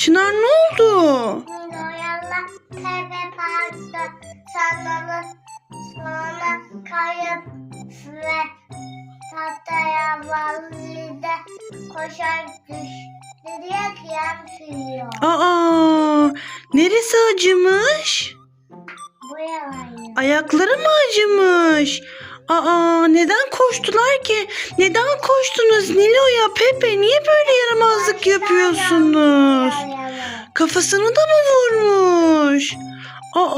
Çınar ne oldu? Noyala Pepe Park'ta sandalı sonra kayıp ve tahtaya valide koşar düştü diye kıyam sürüyor. Aa, neresi acımış? Bu yalan. Ayakları mı acımış? Aa, neden koştular ki? Neden koştunuz Nilo'ya? Pepe niye böyle yaramazlık yapıyorsunuz? Kafasını da mı vurmuş? Aa,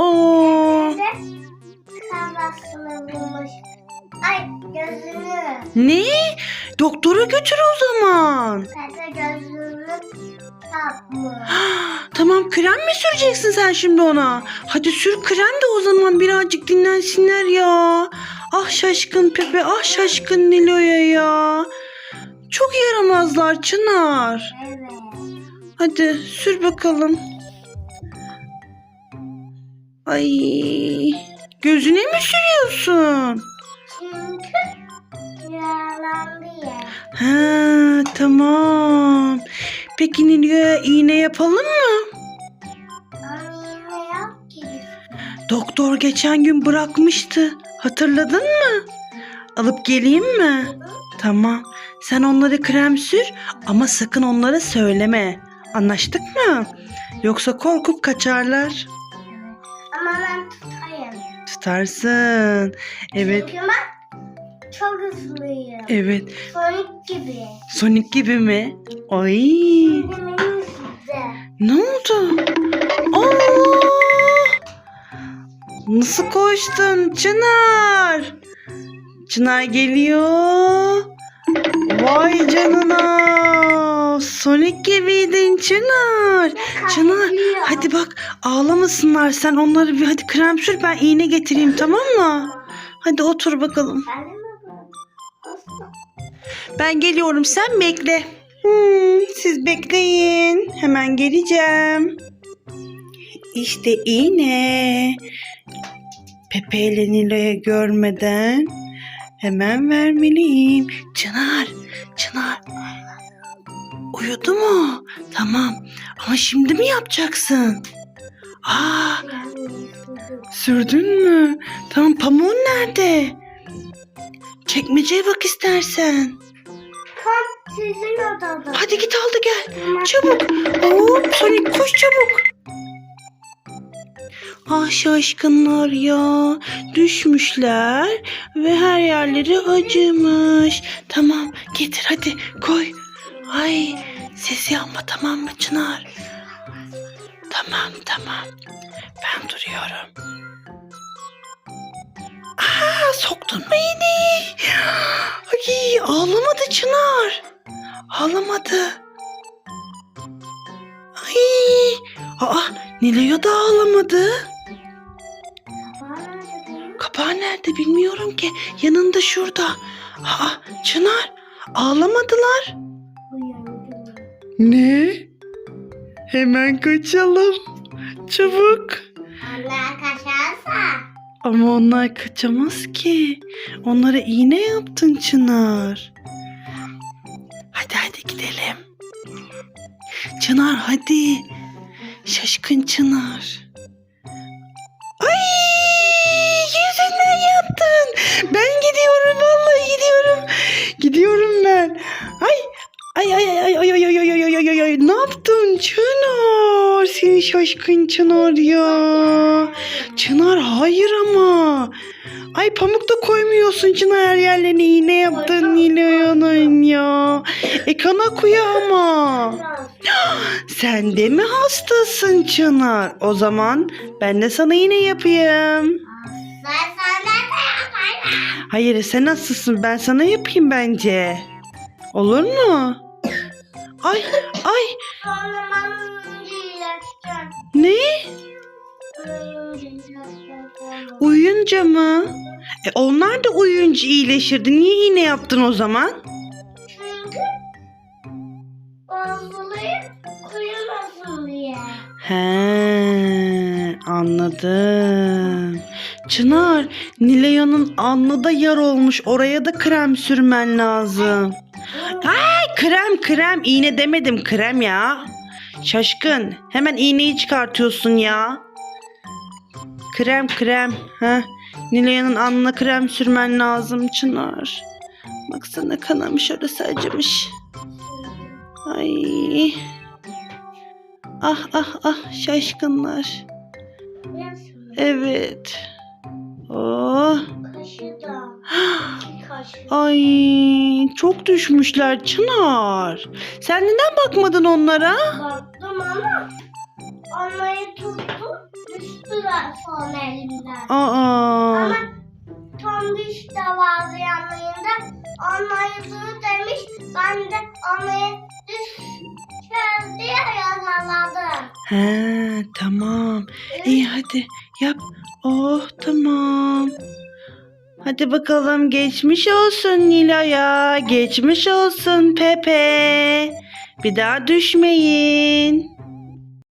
Kafasını vurmuş. Ay gözünü. ne? Doktora götür o zaman. Pepe gözünü. Tamam krem mi süreceksin sen şimdi ona? Hadi sür krem de o zaman birazcık dinlensinler ya. Ah şaşkın Pepe, ah şaşkın Nilo'ya ya. Çok yaramazlar Çınar. Evet. Hadi sür bakalım. Ay gözüne mi sürüyorsun? Ha tamam. Peki Nilo'ya iğne yapalım mı? Doktor geçen gün bırakmıştı. Hatırladın mı? Alıp geleyim mi? Tamam. Sen onları krem sür ama sakın onlara söyleme. Anlaştık mı? Yoksa korkup kaçarlar. Ama ben tutayım. Tutarsın. Evet, Çünkü ben çok hızlıyım. evet. Sonic gibi. Sonic gibi mi? Ay, ne oldu? Aa! Nasıl koştun Çınar? Çınar geliyor. Vay canına. Sonic gibiydin Çınar. Çınar hadi bak ağlamasınlar sen onları bir hadi krem sür ben iğne getireyim tamam mı? Hadi otur bakalım. Ben geliyorum sen bekle. Hmm, siz bekleyin. Hemen geleceğim. İşte iğne. Pepe ile Nilo'yu görmeden hemen vermeliyim. Çınar, Çınar. Uyudu mu? Tamam. Ama şimdi mi yapacaksın? Aa, sürdün mü? Tamam pamuğun nerede? Çekmeceye bak istersen. Tam sizin odada. Hadi git aldı gel. Çabuk. Hop Sonic koş çabuk. Ah şaşkınlar ya. Düşmüşler ve her yerleri acımış. Tamam getir hadi koy. Ay ses yapma tamam mı Çınar? Tamam tamam. Ben duruyorum. Aa soktun mu iğneyi? Ay ağlamadı Çınar. Ağlamadı. Ay. Aa Nilo'ya da ağlamadı. Kapağı nerede bilmiyorum ki. Yanında şurada. Aa Çınar ağlamadılar. Ne? Hemen kaçalım. Çabuk. Anne kaçarsa. Ama onlar kaçamaz ki. Onlara iğne yaptın Çınar. Hadi hadi gidelim. Çınar hadi. Şaşkın Çınar. Yaptın Çınar? Seni şaşkın Çınar ya. Çınar hayır ama. Ay pamuk da koymuyorsun Çınar her yerlerine iğne yaptın Nilo'yanın ya. E kan akıyor ama. Sen de mi hastasın Çınar? O zaman ben de sana iğne yapayım. Hayır sen nasılsın? Ben sana yapayım bence. Olur mu? Ay ay ne? Uyuyunca mı? E onlar da uyuyunca iyileşirdi. Niye iğne yaptın o zaman? Çünkü bozuluyor uyumasın diye. He anladım. Çınar, Nilay'ın alnında yar olmuş. Oraya da krem sürmen lazım. Ay krem krem iğne demedim krem ya. Şaşkın. Hemen iğneyi çıkartıyorsun ya. Krem krem. Ha? Nilay'ın alnına krem sürmen lazım Çınar. Baksana kanamış orası acımış. Ay. Ah ah ah şaşkınlar. Evet. Oh. kaşı da. Ay çok düşmüşler Çınar. Sen neden bakmadın onlara? Baktım ama onları tuttum. Düştüler sonra elimden. Aa. Ama tombiş de vardı yanlarında. Onları dur demiş. Ben de onları düşeceğiz diye yakaladım. He tamam. İyi hadi yap. Oh tamam. Hadi bakalım geçmiş olsun Nilay'a. Geçmiş olsun Pepe. Bir daha düşmeyin.